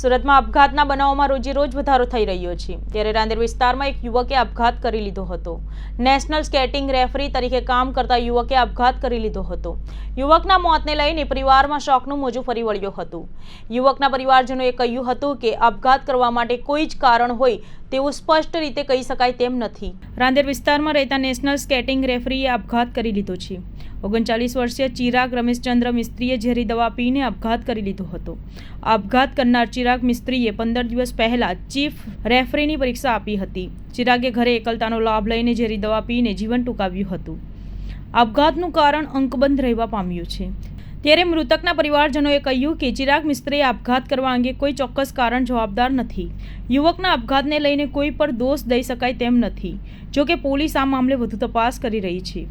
સુરતમાં આપઘાતના બનાવોમાં રોજે રોજ વધારો થઈ રહ્યો છે. ત્યારે રાંદેર વિસ્તારમાં એક યુવકે આપઘાત કરી લીધો હતો. નેશનલ સ્કેટિંગ રેફરી તરીકે કામ કરતા યુવકે આપઘાત કરી લીધો હતો. યુવકના મોતને લઈને પરિવારમાં શોકનું મોજું ફરી વળ્યું હતું. યુવકના પરિવારજનોએ કહ્યું હતું કે આપઘાત કરવા માટે કોઈ જ કારણ હોય તેવું સ્પષ્ટ રીતે કહી શકાય તેમ નથી. રાંદેર વિસ્તારમાં રહેતા નેશનલ સ્કેટિંગ રેફરીએ આપઘાત કરી લીધો છે. ઓગણચાલીસ વર્ષીય ચિરાગ રમેશચંદ્ર મિસ્ત્રીએ ઝેરી દવા પીને આપઘાત કરી લીધો હતો. આપઘાત કરનાર ચિરાગ મિસ્ત્રીએ પંદર દિવસ પહેલાં ચીફ રેફરીની પરીક્ષા આપી હતી. ચિરાગે ઘરે એકલતાનો લાભ લઈને ઝેરી દવા પીને જીવન ટૂંકાવ્યું હતું. આપઘાતનું કારણ અંકબંધ રહેવા પામ્યું છે. ત્યારે મૃતકના પરિવારજનોએ કહ્યું કે ચિરાગ મિસ્ત્રીએ આપઘાત કરવા અંગે કોઈ ચોક્કસ કારણ જવાબદાર નથી. યુવકના આપઘાતને લઈને કોઈ પર દોષ દઈ શકાય તેમ નથી. જોકે પોલીસ આ મામલે વધુ તપાસ કરી રહી છે.